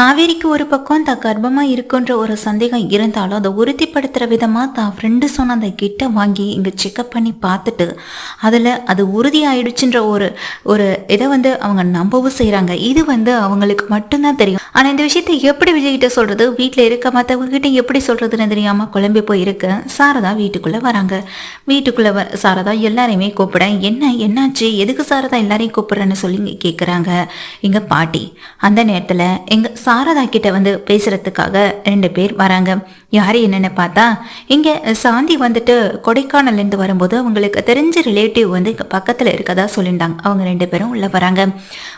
காவேரிக்கு ஒரு பக்கம் தான் கர்ப்பமா இருக்குன்ற ஒரு சந்தேகம் இருந்தாலும் அதை உறுதிப்படுத்துற விதமா தான் ஃப்ரெண்டு சொன்ன அந்த கிட்ட வாங்கி இங்க செக்அப் பண்ணி பார்த்துட்டு அதுல அது உறுதி ஆயிடுச்சுன்ற ஒரு ஒரு இதை வந்து அவங்க நம்பவும் செய்யறாங்க இது வந்து அவங்களுக்கு மட்டும்தான் தெரியும். ஆனா இந்த விஷயத்தை எப்படி விஜய் கிட்ட சொல்றது? வீட்டுல இருக்க மத்தவங்க கிட்ட எப்படி சொல்றதுன்னு தெரியாம குழம்பி போய் இருக்க. சாரதா வீட்டுக்குள்ள வராங்க. வீட்டுக்குள்ள வர சாரதா எல்லாரையுமே கூப்பிட என்ன என்னாச்சு? எதுக்கு சாரதா எல்லாரையும் கூப்பிடுறேன்னு சொல்லி கேட்குறாங்க கேக்குறாங்க. எங்க பாட்டி அந்த நேரத்துல எங்க சாரதா கிட்ட வந்து பேசுறதுக்காக ரெண்டு பேர் வராங்க. யாரு என்னன்னு பார்த்தா இங்க சாந்தி வந்துட்டு கொடைக்கானல்ல இருந்து வரும்போது அவங்களுக்கு தெரிஞ்ச ரிலேட்டிவ் வந்து இங்க பக்கத்துல இருக்கதா சொல்லியிருந்தாங்க. அவங்க ரெண்டு பேரும் உள்ள வராங்க.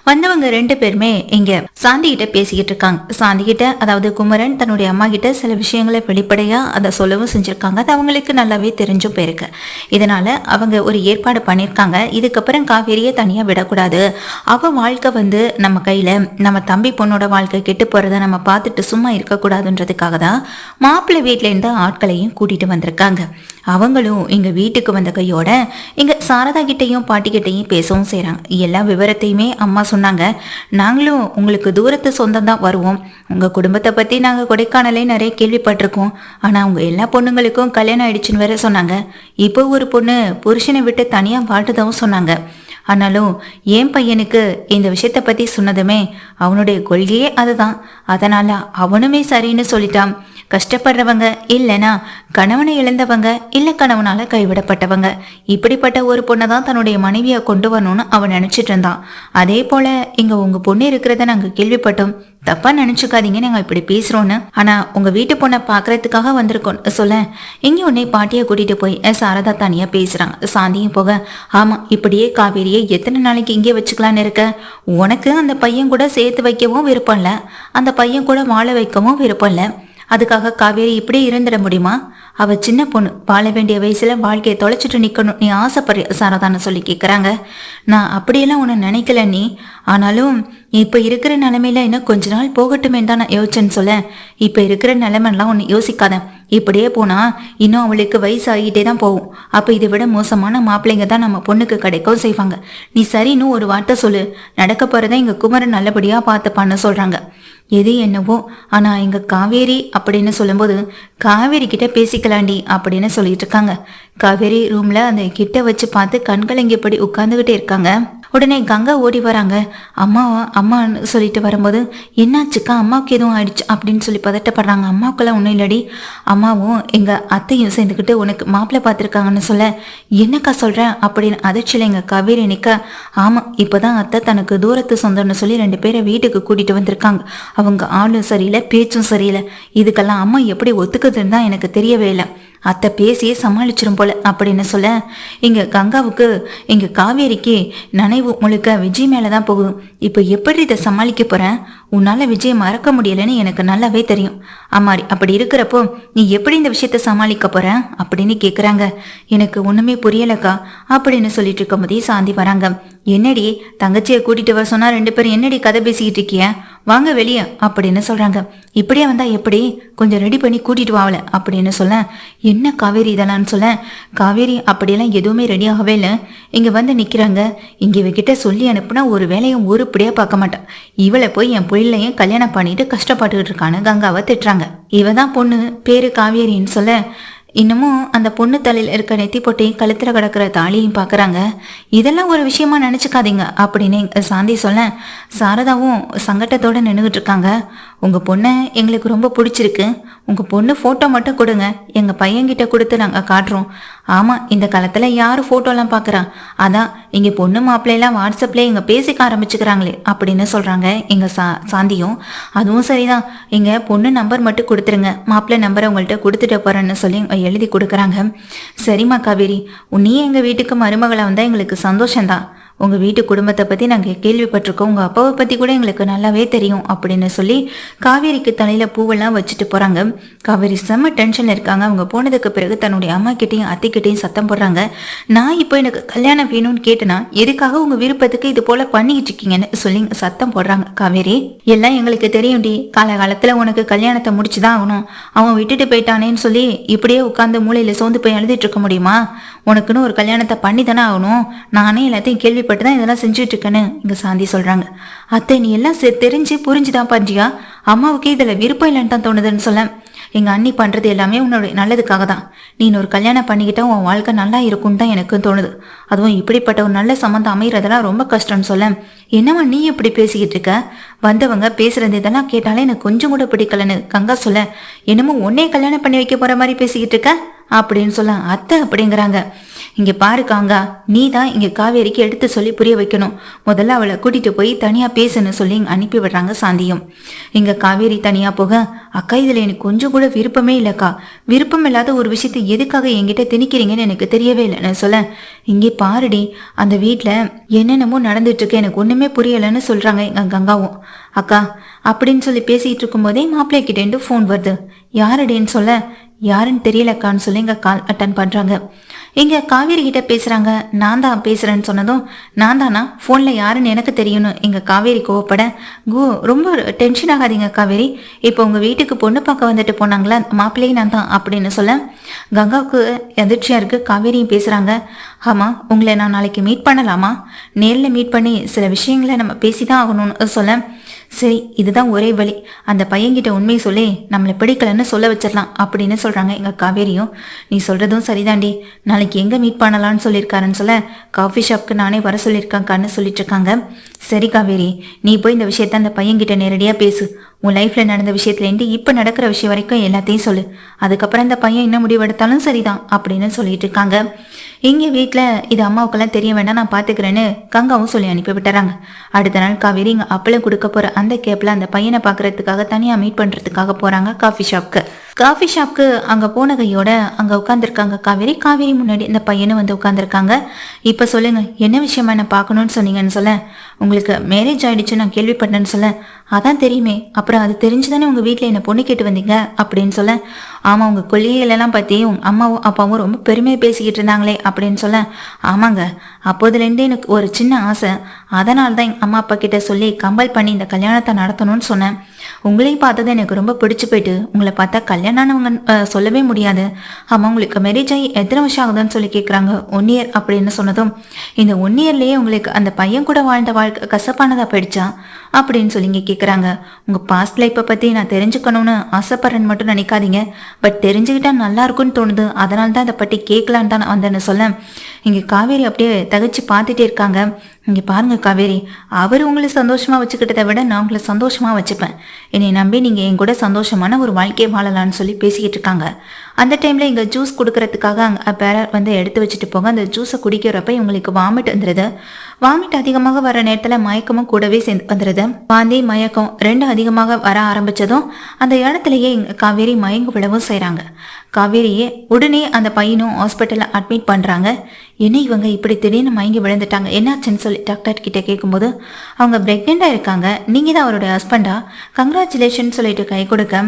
வந்தவங்க ரெண்டு பேருமே இங்க சாந்தி கிட்ட பேசிக்கிட்டு இருக்காங்க. சாந்தி கிட்ட அதாவது குமரன் தன்னுடைய அம்மா கிட்ட சில விஷயங்களை வெளிப்படையா அதை சொல்லவும் செஞ்சிருக்காங்க. அது அவங்களுக்கு நல்லாவே தெரிஞ்சும் போயிருக்கு இதனால அவங்க ஒரு ஏற்பாடு பண்ணியிருக்காங்க. இதுக்கப்புறம் காவேரியை தனியா விடக்கூடாது. அவ வாழ்க்கை வந்து நம்ம கையில நம்ம தம்பி பொண்ணோட வாழ்க்கை கெட்டு போகிறத நம்ம பார்த்துட்டு சும்மா இருக்கக்கூடாதுன்றதுக்காக தான் மாப்பிள்ளை வீட்டிலேருந்து இருந்து ஆட்களையும் கூட்டிகிட்டு வந்திருக்காங்க. அவங்களும் எங்கள் வீட்டுக்கு வந்த கையோட எங்கள் சாரதா கிட்டேயும் பாட்டிக்கிட்டையும் பேசவும் செய்கிறாங்க எல்லா விவரத்தையுமே அம்மா சொன்னாங்க. நாங்களும் உங்களுக்கு தூரத்து சொந்தம் தான் வருவோம். உங்கள் குடும்பத்தை பற்றி நாங்கள் கொடைக்கானலே நிறைய கேள்விப்பட்டிருக்கோம். ஆனால் அவங்க எல்லா பொண்ணுங்களுக்கும் கல்யாணம் ஆயிடுச்சுன்னு வேற சொன்னாங்க. இப்போ ஒரு பொண்ணு புருஷனை விட்டு தனியாக வாழ்றதாவும் சொன்னாங்க. ஆனாலும் என் பையனுக்கு இந்த விஷயத்த பத்தி சொன்னதுமே அவனுடைய கொள்கையே அதுதான். அதனால அவனுமே சரின்னு சொல்லிட்டான். கஷ்டப்படுறவங்க இல்லைனா கணவனை இழந்தவங்க இல்லை கணவனால் கைவிடப்பட்டவங்க. இப்படிப்பட்ட ஒரு பொண்ணை தான் தன்னுடைய மனைவியை கொண்டு வரணும்னு அவன் நினைச்சிட்டு இருந்தான். அதே போல இங்க உங்க பொண்ணு இருக்கிறத நாங்கள் கேள்விப்பட்டோம். தப்பா நினைச்சுக்காதீங்க நாங்க இப்படி பேசுறோன்னு ஆனா உங்க வீட்டு பொண்ணை பாக்குறதுக்காக வந்திருக்கோம். சொல்ல இங்க உன்னை பாட்டியை கூட்டிட்டு போய் சாரதா தனியா பேசுறாங்க. சாந்தியும் போக ஆமா இப்படியே காவேரியை எத்தனை நாளைக்கு இங்கே வச்சுக்கலான்னு இருக்க? உனக்கு அந்த பையன் கூட சேர்த்து வைக்கவும் விருப்பம் இல்லை. அந்த பையன் கூட வாழ வைக்கவும் விருப்பம் இல்லை. அதுக்காக காவேரி இப்படியே இருந்துட முடியுமா? அவ சின்ன பொண்ணு வாழ வேண்டிய வயசுல வாழ்க்கையை தொலைச்சிட்டு நிக்கணும் நீ ஆசைப்படுற சாரதான்னு சொல்லி கேக்குறாங்க. நான் அப்படியெல்லாம் உன்னை நினைக்கல நீ. ஆனாலும் இப்ப இருக்கிற நிலைமையில இன்னும் கொஞ்ச நாள் போகட்டுமே தான் நான் யோசிச்சேன்னு சொல்ல. இப்ப இருக்கிற நிலைமைலாம் ஒன்னு யோசிக்காத. இப்படியே போனா இன்னும் அவளுக்கு வயசு ஆகிட்டே தான் போகும். அப்ப இதை விட மோசமான மாப்பிள்ளைங்க தான் நம்ம பொண்ணுக்கு கிடைக்கவும் செய்வாங்க. நீ சரின்னு ஒரு வார்த்தை சொல்லு. நடக்க போறதை எங்க குமரன் நல்லபடியா பார்த்துப்பான்னு சொல்கிறாங்க சொல்றாங்க. எது என்னவோ? ஆனா எங்க காவேரி அப்படின்னு சொல்லும்போது காவேரி கிட்ட பேசிக்கலாண்டி அப்படின்னு சொல்லிட்டு இருக்காங்க. காவேரி ரூம்ல அந்த கிட்ட வச்சு பார்த்து கண்கலங்கியபடி உட்கார்ந்துகிட்டே இருக்காங்க. உடனே கங்கா ஓடி வராங்க. அம்மா அம்மான்னு சொல்லிட்டு வரும்போது என்னாச்சுக்கா? அம்மாவுக்கு எதுவும் ஆயிடுச்சு? அப்படின்னு சொல்லி பதட்டப்படுறாங்க. அம்மாவுக்கெல்லாம் ஒன்றும் இல்லடி. அம்மாவும் எங்க அத்தையும் சேர்ந்துக்கிட்டு உனக்கு மாப்பிள்ளை பார்த்துருக்காங்கன்னு சொல்ல என்னக்கா சொல்றேன் அப்படின்னு அதிர்ச்சியில் எங்க காவேரி நிக்க ஆமா இப்பதான் அத்தை தனக்கு தூரத்து சொந்தம்னு சொல்லி ரெண்டு பேரை வீட்டுக்கு கூட்டிட்டு வந்திருக்காங்க. அவங்க ஆளும் சரியில்லை பேச்சும் சரியில்லை. இதுக்கெல்லாம் அம்மா எப்படி ஒத்துக்குதுன்னு தான் எனக்கு தெரியவே இல்லை. அத்தை பேசியே சமாளிச்சிரும் போல அப்படின்னு சொல்ல எங்க கங்காவுக்கு இங்கே காவேரிக்கு நனைவு முழுக்க விஜய் மேலதான் போகும் இப்போ எப்படி இதை சமாளிக்க போறேன்? உன்னால விஜய் மறக்க முடியலன்னு எனக்கு நல்லாவே தெரியும். அம்மாடி அப்படி இருக்கிறப்போ நீ எப்படி இந்த விஷயத்த சமாளிக்க போற? அப்படின்னு கேக்குறாங்க. எனக்கு ஒண்ணுமே புரியலக்கா. அப்படின்னு சொல்லிட்டு இருக்கும்போதே சாந்தி வராங்க. என்னடி தங்கச்சியை கூட்டிட்டு வர சொன்னா ரெண்டு பேரும் என்னடி கதை பேசிக்கிட்டு இருக்கிய? வாங்க வெளியே அப்படின்னு சொல்றாங்க. இப்படியே வந்தா எப்படி? கொஞ்சம் ரெடி பண்ணி கூட்டிட்டு வாவல அப்படின்னு சொல்ல. என்ன காவேரி இதெல்லாம் சொல்ல? காவேரி அப்படியெல்லாம் எதுவுமே ரெடி ஆகவே இல்லை. இங்க வந்து நிக்கிறாங்க. இங்க இவகிட்ட சொல்லி அனுப்புனா ஒரு வேலையும் உருப்படியா பார்க்க மாட்டான் இவளை போய் என் பிள்ளையும் கல்யாணம் பண்ணிட்டு கஷ்டப்பட்டுக்கிட்டு இருக்கான்னு கங்காவை திட்டுறாங்க. இவ தான் பொண்ணு பேரு காவேரின்னு சொல்ல இன்னமும் அந்த பொண்ணு தலையில் இருக்க நெத்தி பொட்டையும் கழுத்துல கிடக்கிற தாலியும் பார்க்குறாங்க இதெல்லாம் ஒரு விஷயமா நினைச்சுக்காதீங்க அப்படின்னு சாந்தி சொல்ல சாரதாவும் சங்கட்டத்தோட நின்றுகிட்டு இருக்காங்க. உங்க பொண்ணை எங்களுக்கு ரொம்ப பிடிச்சிருக்கு. உங்கள் பொண்ணு ஃபோட்டோ மட்டும் கொடுங்க. எங்கள் பையன்கிட்ட கொடுத்து நாங்கள் காட்டுறோம். ஆமாம் இந்த காலத்தில் யார் ஃபோட்டோலாம் பார்க்குறா அதான் எங்கள் பொண்ணு மாப்பிள்ளையெல்லாம் வாட்ஸ்அப்பில் இங்கே பேசிக்க ஆரம்பிச்சுக்கிறாங்களே அப்படின்னு சொல்கிறாங்க எங்கள் சா சாந்தியும். அதுவும் சரிதான். எங்கள் பொண்ணு நம்பர் மட்டும் கொடுத்துருங்க. மாப்பிள்ளை நம்பரை உங்கள்கிட்ட கொடுத்துட்டு போகிறேன்னு சொல்லி எழுதி கொடுக்குறாங்க. சரிம்மா காவேரி. நீ எங்கள் வீட்டுக்கு மருமகளை வந்தால் எங்களுக்கு சந்தோஷம்தான். உங்கள் வீட்டு குடும்பத்தை பற்றி நாங்கள் கேள்விப்பட்டிருக்கோம். உங்கள் அப்பாவை பற்றி கூட எங்களுக்கு நல்லாவே தெரியும் அப்படின்னு சொல்லி காவேரிக்கு தலையில் பூவெல்லாம் வச்சுட்டு போகிறாங்க காவேரி செம்ம டென்ஷனில் இருக்காங்க. அவங்க போனதுக்கு பிறகு தன்னுடைய அம்மா கிட்டேயும் அத்தைக்கிட்டையும் சத்தம் போடுறாங்க. நான் இப்போ எனக்கு கல்யாணம் வேணும்னு கேட்டேனா எதுக்காக உங்கள் விருப்பத்துக்கு இது போல் பண்ணிக்கிட்டு இருக்கீங்கன்னு சொல்லி சத்தம் போடுறாங்க காவேரி. எல்லாம் எங்களுக்கு தெரியும்டி. காலகாலத்தில் உனக்கு கல்யாணத்தை முடிச்சுதான் ஆகணும். அவன் விட்டுட்டு போயிட்டானேன்னு சொல்லி இப்படியே உட்காந்து மூலையில் சோர்ந்து போய் எழுதிட்டு இருக்க முடியுமா? உனக்குன்னு ஒரு கல்யாணத்தை பண்ணி தானே ஆகணும். நானே எல்லாத்தையும் கேள்விப்பட்டு தான் இதெல்லாம் செஞ்சுட்டு இருக்கேன்னு இங்க சாந்தி சொல்றாங்க. அத்தை நீ எல்லாம் செ- தெரிஞ்சு புரிஞ்சுதான் பண்றியா அம்மாவுக்கே இதில் விருப்பம் இல்லைன்னு தான் தோணுதுன்னு சொல்ல. எங்கள் அண்ணி பண்ணுறது எல்லாமே உன்னோட நல்லதுக்காக தான் நீ ஒரு கல்யாணம் பண்ணிக்கிட்டா உன் வாழ்க்கை நல்லா இருக்கும்னு தான் எனக்கும் தோணுது. அதுவும் இப்படிப்பட்ட ஒரு நல்ல சம்மந்தம் அமைகிறதெல்லாம் ரொம்ப கஷ்டம்னு சொல்ல. என்னவா நீ இப்படி பேசிக்கிட்டு இருக்க? வந்தவங்க பேசுறது இதெல்லாம் கேட்டாலே எனக்கு கொஞ்சம் கூட பிடிக்கலன்னு கங்கா சொல்ல. என்னமோ உன்னே கல்யாணம் பண்ணி வைக்க போற மாதிரி பேசிக்கிட்டு இருக்க? அப்படின்னு சொல்ல அத்தை அப்படிங்கிறாங்க. இங்க பாரு காங்கா நீ தான் இங்க காவேரிக்கு எடுத்து சொல்லி புரிய வைக்கணும். முதல்ல அவளை கூட்டிட்டு போய் தனியா பேசுன்னு சொல்லி இங்க அனுப்பி விடுறாங்க சாந்தியும். இங்க காவேரி தனியா போக அக்கா இதுல எனக்கு கொஞ்சம் கூட விருப்பமே இல்லக்கா. விருப்பம் இல்லாத ஒரு விஷயத்தை எதுக்காக என்கிட்ட திணிக்கிறீங்கன்னு எனக்கு தெரியவே இல்லை. நான் சொல்ல இங்கே பாருடி அந்த வீட்டில் என்னென்னமோ நடந்துட்டு இருக்கு எனக்கு ஒண்ணுமே புரியலைன்னு சொல்றாங்க எங்க கங்காவும். அக்கா அப்படின்னு சொல்லி பேசிட்டு இருக்கும்போதே மாப்பிள்ளை கிட்டேருந்து ஃபோன் வருது. யாருடேன்னு சொல்ல? யாருன்னு தெரியலக்கான்னு சொல்லி இங்க கால் அட்டன் பண்றாங்க. இங்க காவேரி கிட்ட பேசுறாங்க. நான் தான் பேசுறேன்னு சொன்னதும் நான் தானா? ஃபோனில் யாருன்னு எனக்கு தெரியணும் எங்க காவேரி கோவப்பட கோ ரொம்ப டென்ஷன் ஆகாதீங்க காவேரி. இப்போ உங்க வீட்டுக்கு பொண்ணு பார்க்க வந்துட்டு போனாங்களா? மாப்பிள்ளையும் நான் தான் அப்படின்னு சொல்ல கங்காவுக்கு எதிர்ச்சியா இருக்கு. காவேரியும் பேசுறாங்க. ஆமாம் உங்களை நான் நாளைக்கு மீட் பண்ணலாமா? நேரில் மீட் பண்ணி சில விஷயங்களை நம்ம பேசி தான் ஆகணும்னு சொல்ல. சரி இதுதான் ஒரே வழி. அந்த பையன்கிட்ட உண்மையை சொல்லி. நம்மளை பிடிக்கலன்னு சொல்ல வச்சிடலாம் அப்படின்னு சொல்கிறாங்க எங்கள் காவேரியும். நீ சொல்கிறதும் சரிதாண்டி. நாளைக்கு எங்கே மீட் பண்ணலான்னு சொல்லியிருக்காருன்னு சொல்ல காஃபி ஷாப்க்கு நானே வர சொல்லியிருக்காங்கன்னு சொல்லிட்டு இருக்காங்க சரி காவேரி நீ போய் இந்த விஷயத்த அந்த பையன்கிட்ட நேரடியாக பேசு. உன் லைஃப்பில் நடந்த விஷயத்துலேருந்து இப்போ நடக்கிற விஷயம் வரைக்கும் எல்லாத்தையும் சொல்லு. அதுக்கப்புறம் இந்த பையன் என்ன முடிவெடுத்தாலும் சரிதான் அப்படின்னு சொல்லிட்டு இருக்காங்க இங்கே வீட்டில் இது அம்மாவுக்கெல்லாம் தெரிய வேண்டாம் நான் பார்த்துக்கிறேன்னு கங்காவும் சொல்லி அனுப்பி விட்டுறாங்க. அடுத்த நாள் காவேரி இங்கே அப்பளம் கொடுக்க போகிற அந்த கேப்பில் அந்த பையனை பார்க்கறதுக்காக தனியாக மீட் பண்ணுறதுக்காக போகிறாங்க காஃபி ஷாப்க்கு காஃபி ஷாப்க்கு அங்கே போன கையோட அங்கே உட்காந்துருக்காங்க காவேரி. காவேரி முன்னாடி இந்த பையனும் வந்து உட்காந்துருக்காங்க இப்போ சொல்லுங்க என்ன விஷயமா என்ன பார்க்கணும்னு சொன்னீங்கன்னு சொல்ல உங்களுக்கு மேரேஜ் ஆயிடுச்சு நான் கேள்விப்பட்டேன்னு சொல்ல அதான் தெரியுமே. அப்புறம் அது தெரிஞ்சுதானே உங்கள் வீட்டில் என்ன பொண்ணு கேட்டு வந்தீங்க அப்படின்னு சொல்ல ஆமாம் உங்கள் கொள்கைகளெல்லாம் பற்றி அம்மாவும் அப்பாவும் ரொம்ப பெருமையாக பேசிக்கிட்டு இருந்தாங்களே அப்படின்னு சொல்ல ஆமாங்க. அப்போதுலேருந்தே எனக்கு ஒரு சின்ன ஆசை. அதனால தான் எங்கள் அம்மா அப்பா கிட்ட சொல்லி கம்பல் பண்ணி இந்த கல்யாணத்தை நடத்தணும்னு சொன்னேன். உங்களையும் பார்த்தது எனக்கு ரொம்ப பிடிச்சு போயிட்டு. உங்களை பார்த்தா கல்யாணம் ஆனவங்க சொல்லவே முடியாது. ஆமாம் உங்களுக்கு மேரேஜ் ஆகி எத்தனை வருஷம் ஆகுதுன்னு சொல்லி கேட்குறாங்க ஒன் இயர் அப்படின்னு சொன்னதும் இந்த ஒன் இயர்லேயே உங்களுக்கு அந்த பையன் கூட வாழ்ந்த வாழ்க்கை கசப்பானதாக போயிடுச்சா? அப்படின்னு சொல்லி இங்கே கேட்குறாங்க உங்கள் பாஸ்ட் லைஃப்பை பற்றி நான் தெரிஞ்சுக்கணும்னு ஆசைப்படுறேன்னு மட்டும் நினைக்காதீங்க. பட் தெரிஞ்சுக்கிட்டா நல்லா இருக்கும்னு தோணுது. அதனால தான் இதை பற்றி கேட்கலான்னு தான் நான் வந்தேன்னு சொல்ல இங்கே காவேரி அப்படியே தகச்சு பார்த்துட்டே இருக்காங்க. இங்கே பாருங்க காவேரி. அவர் உங்களை சந்தோஷமா வச்சுக்கிட்டதை விட நான் உங்களை சந்தோஷமா வச்சுப்பேன். என்னை நம்பி நீங்கள் என் கூட சந்தோஷமான ஒரு வாழ்க்கையை வாழலாம்னு சொல்லி பேசிக்கிட்டு இருக்காங்க. அந்த டைமில் இங்கே ஜூஸ் கொடுக்கறதுக்காக அங்கே பேரர் வந்து எடுத்து வச்சுட்டு போங்க. அந்த ஜூஸை குடிக்கிறப்ப இவங்களுக்கு வாமிட் வந்துடுது வாமிட் அதிகமாக வர நேரத்தில் மயக்கமும் கூடவே சேர்ந்து வந்துடுது வாந்தி மயக்கம் ரெண்டும் அதிகமாக வர ஆரம்பித்ததும் அந்த இடத்துலையே இங்கே காவேரி மயங்கு விடவும் செய்கிறாங்க காவேரியே உடனே அந்த பையனும் ஹாஸ்பிட்டலில் அட்மிட் பண்ணுறாங்க என்ன இவங்க இப்படி திடீர்னு மயங்கி விழுந்துட்டாங்க? என்னாச்சுன்னு சொல்லி டாக்டர் கிட்டே கேட்கும்போது அவங்க ப்ரெக்னெண்ட்டாக இருக்காங்க. நீங்கள் தான் அவருடைய ஹஸ்பண்டா கங்க்ராச்சுலேஷன் சொல்லிட்டு கை கொடுக்க.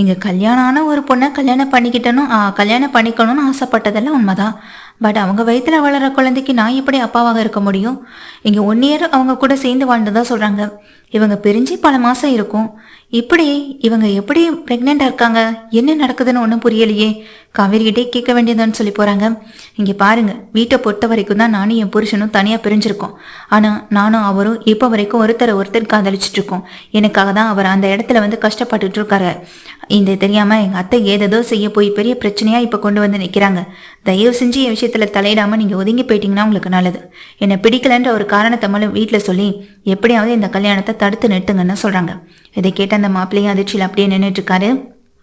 இங்கே கல்யாணம் ஆன ஒரு பொண்ணை கல்யாணம் பண்ணிக்கிட்டு ஆ, கல்யாணம் பண்ணிக்கணும்னு ஆசைப்பட்டதெல்லாம் உண்மைதான். பட் அவங்க வயித்துல வளர குழந்தைக்கு நான் எப்படி அப்பாவாக இருக்க முடியும்? இங்கே ஒன் இயர் அவங்க கூட சேர்ந்து வாழ்ந்துதான் சொல்கிறாங்க இவங்க பிரிஞ்சு பல மாதம் இருக்கும். இப்படி இவங்க எப்படி ப்ரெக்னெண்ட்டாக இருக்காங்க? என்ன நடக்குதுன்னு ஒன்றும் புரியலையே. காவேரிகிட்டே கேட்க வேண்டியதுன்னு சொல்லி போகிறாங்க இங்கே பாருங்க வீட்டை பொறுத்த வரைக்கும் தான் நானும் என் புருஷனும் தனியாக பிரிஞ்சிருக்கோம். ஆனால் நானும் அவரும் இப்போ வரைக்கும் ஒருத்தரை ஒருத்தர் காதலிச்சிட்டு இருக்கோம். எனக்காக தான் அவர் அந்த இடத்துல வந்து கஷ்டப்பட்டுட்டு இருக்காரு. இந்த தெரியாம எங்க அத்தை ஏதேதோ செய்ய போய் பெரிய பிரச்சனையா இப்ப கொண்டு வந்து நிக்கிறாங்க. தயவு செஞ்சு என் விஷயத்துல தலையிடாம நீங்க ஒதுங்கி போயிட்டீங்கன்னா உங்களுக்கு நல்லது. என்னை பிடிக்கலன்ற ஒரு காரணத்தை மட்டும் வீட்டுல சொல்லி எப்படியாவது இந்த கல்யாணத்தை தடுத்து நிறுத்துங்கன்னு சொல்றாங்க. இதை கேட்ட அந்த மாப்பிள்ளையும் அதிர்ச்சியில் அப்படியே நின்றுட்டு இருக்காரு.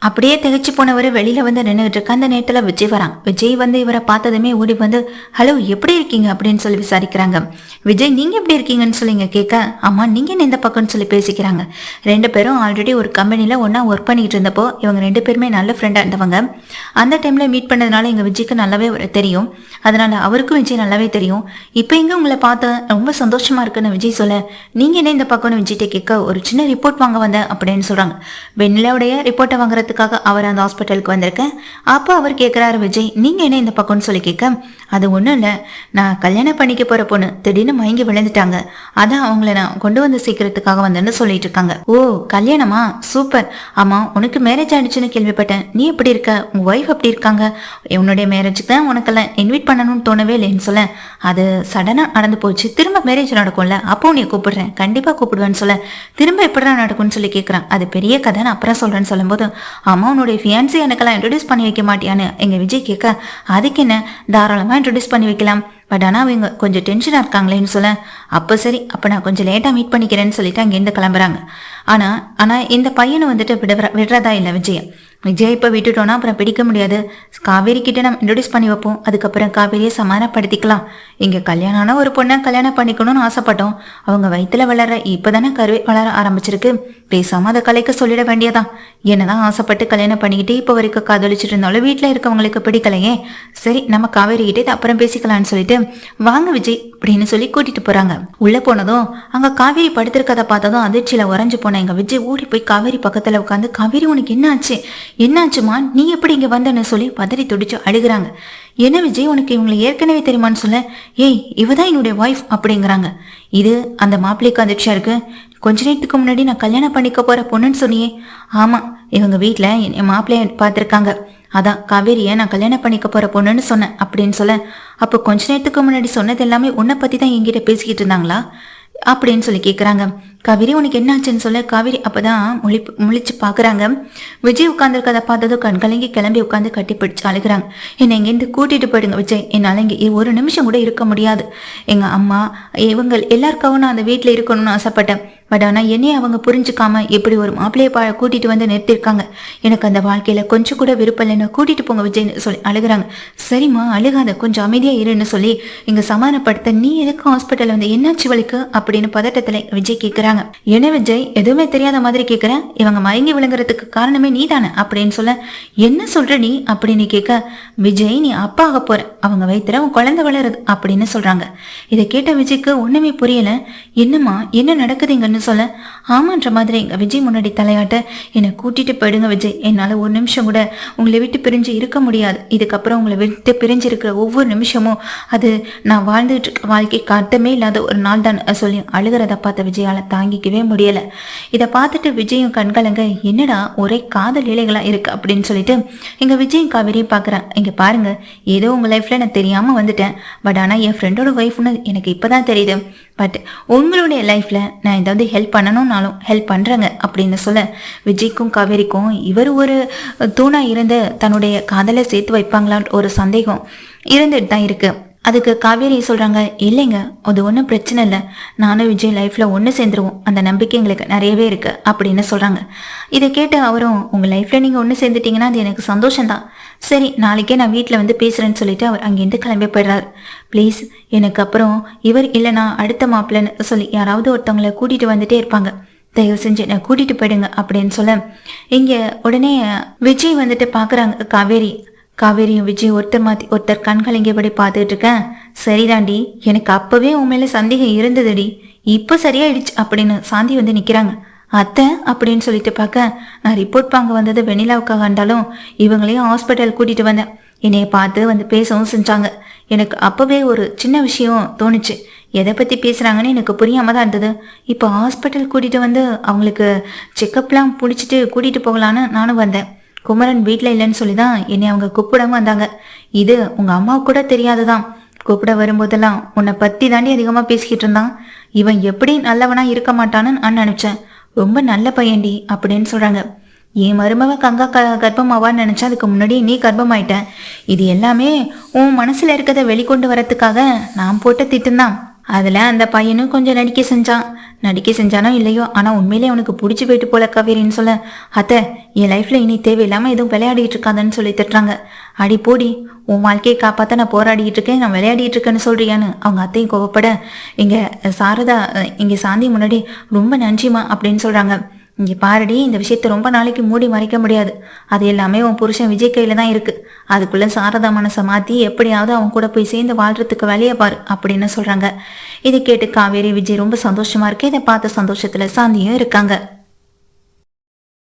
அப்படியே திகச்சு போனவர் வெளியில வந்து நின்றுட்டு இருக்க அந்த நேரத்தில் விஜய் வரான். விஜய் வந்து இவரை பார்த்ததுமே ஓடி வந்து ஹலோ எப்படி இருக்கீங்க? அப்படின்னு சொல்லி விசாரிக்கிறாங்க. விஜய் நீங்க எப்படி இருக்கீங்கன்னு சொல்லிங்க கேட்க ஆமாம் நீங்க என்ன இந்த பக்கம்னு சொல்லி பேசிக்கிறாங்க. ரெண்டு பேரும் ஆல்ரெடி ஒரு கம்பெனியில் ஒன்றா ஒர்க் பண்ணிட்டு இருந்தப்போ இவங்க ரெண்டு பேருமே நல்ல ஃப்ரெண்டாக இருந்தவங்க. அந்த டைம்ல மீட் பண்ணதுனால எங்க விஜய்க்கு நல்லாவே தெரியும். அதனால அவருக்கும் விஜய் நல்லாவே தெரியும். இப்போ எங்க உங்களை பார்த்தேன் ரொம்ப சந்தோஷமா இருக்குன்னு விஜய் சொல்ல நீங்க என்ன இந்த பக்கம்னு விஜய்கிட்ட கேட்க ஒரு சின்ன ரிப்போர்ட் வாங்க வந்தேன் அப்படின்னு சொல்றாங்க. வெண்ணிலாவுடைய ரிப்போர்ட்டை பார்க்கறதுக்காக அவர் அந்த ஹாஸ்பிட்டலுக்கு வந்திருக்கேன். அப்போ அவர் கேட்குறாரு விஜய் நீங்க என்ன இந்த பக்கம்னு சொல்லி கேட்க? அது ஒன்றும் இல்லை. நான் கல்யாணம் பண்ணிக்க போகிற பொண்ணு திடீர்னு மயங்கி விழுந்துட்டாங்க. அதான் அவங்கள நான் கொண்டு வந்து சீக்கிரத்துக்காக வந்தேன்னு சொல்லிட்டு இருக்காங்க. ஓ கல்யாணமா? சூப்பர். ஆமாம் உனக்கு மேரேஜ் ஆயிடுச்சுன்னு கேள்விப்பட்டேன். நீ எப்படி இருக்க? உன் ஒய்ஃப் எப்படி இருக்காங்க? உன்னுடைய மேரேஜுக்கு தான் உனக்கெல்லாம் இன்வைட் பண்ணணும்னு தோணவே இல்லைன்னு சொல்ல. அது சடனாக நடந்து போச்சு. திரும்ப மேரேஜ் நடக்கும்ல. அப்போ நீ கூப்பிடுறேன். கண்டிப்பாக கூப்பிடுவேன்னு சொல்ல. திரும்ப எப்படிடா நடக்கும்னு சொல்லி கேட்குறான் அது பெரிய கதை நான் அப்புறம் சொல்கிறேன்னு சொல்லும்போது அம்மா உன்னுடைய ஃபியான்சி எனக்கெல்லாம் இன்ட்ரடியூஸ் பண்ணி வைக்க மாட்டியான்னு. எங்கள் விஜய் கேட்க அதுக்கு என்ன? தாராளமாக இன்ட்ரடியூஸ் பண்ணி வைக்கலாம். பட் ஆனால் அவங்க கொஞ்சம் டென்ஷனாக இருக்காங்களேன்னு சொல்ல அப்போ சரி அப்போ நான் கொஞ்சம் லேட்டாக மீட் பண்ணிக்கிறேன்னு சொல்லிட்டு அங்கேருந்து கிளம்புறாங்க. ஆனால் ஆனால் இந்த பையனை வந்துட்டு விட விடுறதா இல்லை விஜய்? விஜய் இப்போ விட்டுட்டோன்னா அப்புறம் பிடிக்க முடியாது. காவேரி கிட்ட நம்ம இன்ட்ரடியூஸ் பண்ணி வைப்போம். அதுக்கப்புறம் காவேரியை சமாதானப்படுத்திக்கலாம். இங்கே கல்யாணம்னா ஒரு பொண்ணை கல்யாணம் பண்ணிக்கணும்னு ஆசைப்பட்டோம். அவங்க வயிற்றுல வளர இப்போ தானே கருவே வளர ஆரம்பிச்சிருக்கு. பேசாமல் அதை கலைக்க சொல்லிட வேண்டியதான். என்னதான் ஆசைப்பட்டு கல்யாணம் பண்ணிக்கிட்டு இப்போ வரைக்கும் காதலிச்சிட்டு இருந்தாலும் வீட்டில் இருக்கவங்களுக்கு பிடிக்கலையே. சரி நம்ம காவேரி கிட்டே அப்புறம் பேசிக்கலாம்னு சொல்லிட்டு வாங்க விஜய் அப்படின்னு சொல்லி கூட்டிட்டு போறாங்க. உள்ள போனதும் அங்க காவேரி படுத்திருக்கதை பார்த்ததும் அதிர்ச்சியில உறைஞ்சு போன எங்க விஜய் ஓடி போய் காவேரி பக்கத்துல உட்காந்து காவேரி உனக்கு என்ன ஆச்சு என்னாச்சுமா? நீ எப்படி இங்கே வந்தேன்னு சொல்லி பதறி துடிச்சு அழுகிறாங்க. என்ன விஜய் உனக்கு இவங்களை ஏற்கனவே தெரியுமான்னு சொல்ல? ஏய் இவதான் என்னுடைய ஒய்ஃப் அப்படிங்கிறாங்க. இது அந்த மாப்பிள்ளைக்கு அதிர்ச்சியா இருக்கு. கொஞ்ச நேரத்துக்கு முன்னாடி நான் கல்யாணம் பண்ணிக்க போற பொண்ணுன்னு சொன்னியே. ஆமா இவங்க வீட்டில் என் மாப்பிள்ளைய பார்த்துருக்காங்க. அதான் காவேரியை நான் கல்யாணம் பண்ணிக்க போற பொண்ணுன்னு சொன்னேன் அப்படின்னு சொல்ல. அப்போ கொஞ்ச நேரத்துக்கு முன்னாடி சொன்னது எல்லாமே உன்னை பத்தி தான் என்கிட்ட பேசிக்கிட்டு இருந்தாங்களா? அப்படின்னு சொல்லி கேட்குறாங்க காவேரி உனக்கு என்னாச்சுன்னு சொல்ல காவேரி அப்பதான் முழி முழிச்சு பார்க்குறாங்க விஜய் உட்காந்துருக்கதை பார்த்ததும் கண் கலங்கி கிளம்பி உட்காந்து கட்டி பிடிச்சு அழுகிறாங்க. என்னை இங்கேருந்து கூட்டிட்டு போயிடுங்க விஜய். என்னால் இங்கே ஒரு நிமிஷம் கூட இருக்க முடியாது. எங்கள் அம்மா இவங்க எல்லாருக்காகவும் நான் அந்த வீட்டில் இருக்கணும்னு ஆசைப்பட்டேன். பட் ஆனால் என்னையே அவங்க புரிஞ்சுக்காம எப்படி ஒரு மாப்பிள்ளையை பா கூட்டிட்டு வந்து நிறுத்திருக்காங்க. எனக்கு அந்த வாழ்க்கையில கொஞ்சம் கூட விருப்பம் இல்லைன்னு கூட்டிட்டு போங்க விஜய்னு சொல்லி அழுகுறாங்க. சரிம்மா அழுகாத கொஞ்சம் அமைதியா இருன்னு சொல்லி இங்க சமாதானப்படுத்த நீ எதுக்கு ஹாஸ்பிட்டல் வந்து என்னாச்சு வலிக்கு? அப்படின்னு பதட்டத்துல விஜய் கேட்குறாங்க என்ன விஜய் எதுவுமே தெரியாத மாதிரி கேட்குறேன் இவங்க மயங்கி விழுங்குறதுக்கு காரணமே நீ தானே அப்படின்னு சொல்ல என்ன சொல்ற நீ? அப்படின்னு கேட்க விஜய் நீ அப்பா ஆக போற. அவங்க வயிற்றுல உன் குழந்தை வளருது அப்படின்னு சொல்றாங்க. இதை கேட்ட விஜய்க்கு ஒண்ணுமே புரியல. என்னம்மா என்ன நடக்குதுங்கன்னு சொல்ல ஆமான்ற மாதிரி எங்க விஜய் முன்னாடி தலையாட்ட என்னை கூட்டிட்டு போயிடுங்க விஜய். என்னால் ஒரு நிமிஷம் கூட உங்களை விட்டு பிரிஞ்சு இருக்க முடியாது. இதுக்கப்புறம் உங்களை விட்டு பிரிஞ்சு இருக்கிற ஒவ்வொரு நிமிஷமும் அது நான் வாழ்ந்துட்டு இருக்க வாழ்க்கை கட்டமே இல்லாத ஒரு நாள் தான் சொல்லி அழுகிறத பார்த்த விஜயால தாங்கிக்கவே முடியல. இதை பார்த்துட்டு விஜயும் கண்கலங்க என்னடா ஒரே காதல் இலைகளா இருக்கு? அப்படின்னு சொல்லிட்டு எங்க விஜயும் காவேரியும் பார்க்குறேன். இங்க பாருங்க ஏதோ உங்க லைஃப்பில் நான் தெரியாம வந்துட்டேன். பட் ஆனால் என் ஃப்ரெண்டோட ஒய்ஃப்னு எனக்கு இப்போ தான் தெரியுது. பட் உங்களுடைய லைஃப்பில் நான் ஏதாவது ஹெல்ப் பண்ணணும்னாலும் ஹெல்ப் பண்ணுறேங்க அப்படின்னு சொல்ல. விஜய்க்கும் காவேரிக்கும் இவர் ஒரு தூணாக இருந்து தன்னுடைய காதலை சேர்த்து வைப்பாங்களான் ஒரு சந்தேகம் இருந்துட்டு தான் இருக்குது அதுக்கு காவேரி சொல்கிறாங்க இல்லைங்க அது ஒன்றும் பிரச்சனை இல்லை. நானும் விஜய் லைஃப்பில் ஒன்று சேர்ந்துருவோம். அந்த நம்பிக்கை எங்களுக்கு நிறையவே இருக்குது அப்படின்னு சொல்கிறாங்க இதை கேட்டு அவரும் உங்கள் லைஃப்பில் நீங்கள் ஒன்று சேர்ந்துட்டிங்கன்னா அது எனக்கு சந்தோஷம்தான். சரி நாளைக்கே நான் வீட்டில் வந்து பேசுகிறேன்னு சொல்லிட்டு அவர் அங்கேருந்து கிளம்பி போயிடுறாரு. ப்ளீஸ் எனக்கு அப்புறம் இவர் இல்லைனா அடுத்த மாப்பிள்ளைன்னு சொல்லி யாராவது ஒருத்தவங்களை கூட்டிகிட்டு வந்துட்டே இருப்பாங்க. தயவு செஞ்சு என்னை கூட்டிகிட்டு போயிடுங்க அப்படின்னு சொல்ல இங்கே உடனே விஜய் வந்துட்டு பார்க்குறாங்க காவேரி காவேரியும் விஜய் ஒருத்தர் மாற்றி ஒருத்தர் கண்கள் இங்கேபடி பார்த்துட்டு இருக்கேன். சரிதாண்டி எனக்கு அப்போவே உன் மேலே சந்தேகம் இருந்ததுடி. இப்போ சரியாயிடுச்சு அப்படின்னு சாந்தி வந்து நிற்கிறாங்க அத்தை அப்படின்னு சொல்லிட்டு பார்க்க நான் ரிப்போர்ட் வாங்க வந்தது வெண்ணிலாவுக்காக இருந்தாலும் இவங்களையும் ஹாஸ்பிட்டல் கூட்டிகிட்டு வந்தேன். என்னைய பார்த்து வந்து பேசவும் செஞ்சாங்க. எனக்கு அப்போவே ஒரு சின்ன விஷயம் தோணுச்சு. எதை பற்றி பேசுகிறாங்கன்னு எனக்கு புரியாமல் தான் இருந்தது. இப்போ ஹாஸ்பிட்டல் கூட்டிகிட்டு வந்து அவங்களுக்கு செக்கப்லாம் பிடிச்சிட்டு கூட்டிகிட்டு போகலான்னு நானும் வந்தேன். குமரன் வீட்டில் இல்லைன்னு சொல்லி தான் என்னை அவங்க கூப்பிடாம வந்தாங்க. இது உங்கள் அம்மாவுக்கு கூட தெரியாதுதான். கூப்பிட வரும்போதெல்லாம் உன்னை பற்றி தாண்டி அதிகமாக பேசிக்கிட்டு இருந்தான். இவன் எப்படி நல்லவனா இருக்க மாட்டான்னு நான் நினச்சேன். ரொம்ப நல்ல பையன்டி அப்படின்னு சொல்கிறாங்க என் மருமவ கங்கா க கர்ப்பமாவான்னு நினச்சா அதுக்கு முன்னாடி நீ கர்ப்பமாயிட்ட. இது எல்லாமே உன் மனசில் இருக்கிறத வெளிக்கொண்டு வரத்துக்காக நான் போட்ட திட்டம்தான். அதில் அந்த பையனும் கொஞ்சம் நடிக்க செஞ்சான். நடிக்க செஞ்சானோ இல்லையோ ஆனால் உண்மையிலே அவனுக்கு பிடிச்சி போயிட்டு போல கவேரின்னு சொல்ல அத்தை என் லைஃப்பில் இனி தேவையில்லாமல் எதுவும் விளையாடிட்டு இருக்காதுன்னு சொல்லி திட்டுறாங்க. அடி போடி உன் வாழ்க்கையை காப்பாற்ற நான் போராடிட்டு இருக்கேன் நான் விளையாடிட்டு இருக்கேன்னு சொல்றியான்னு. அவங்க அத்தையும் கோவப்பட இங்கே சாரதா இங்கே சாந்தி முன்னாடி ரொம்ப நன்றிமா அப்படின்னு சொல்கிறாங்க இங்கே பாருடி இந்த விஷயத்த ரொம்ப நாளைக்கு மூடி மறைக்க முடியாது. அது எல்லாமே உன் புருஷன் விஜய் கையில் தான் இருக்குது அதுக்குள்ளே சாரதா மனசை மாற்றி எப்படியாவது அவன் கூட போய் சேர்ந்து வாழ்கிறதுக்கு வேலையை பாரு அப்படின்னு சொல்கிறாங்க இதை கேட்டு காவேரி விஜய் ரொம்ப சந்தோஷமாக இருக்கு. இதை பார்த்த சந்தோஷத்தில் சாந்தியும் இருக்காங்க.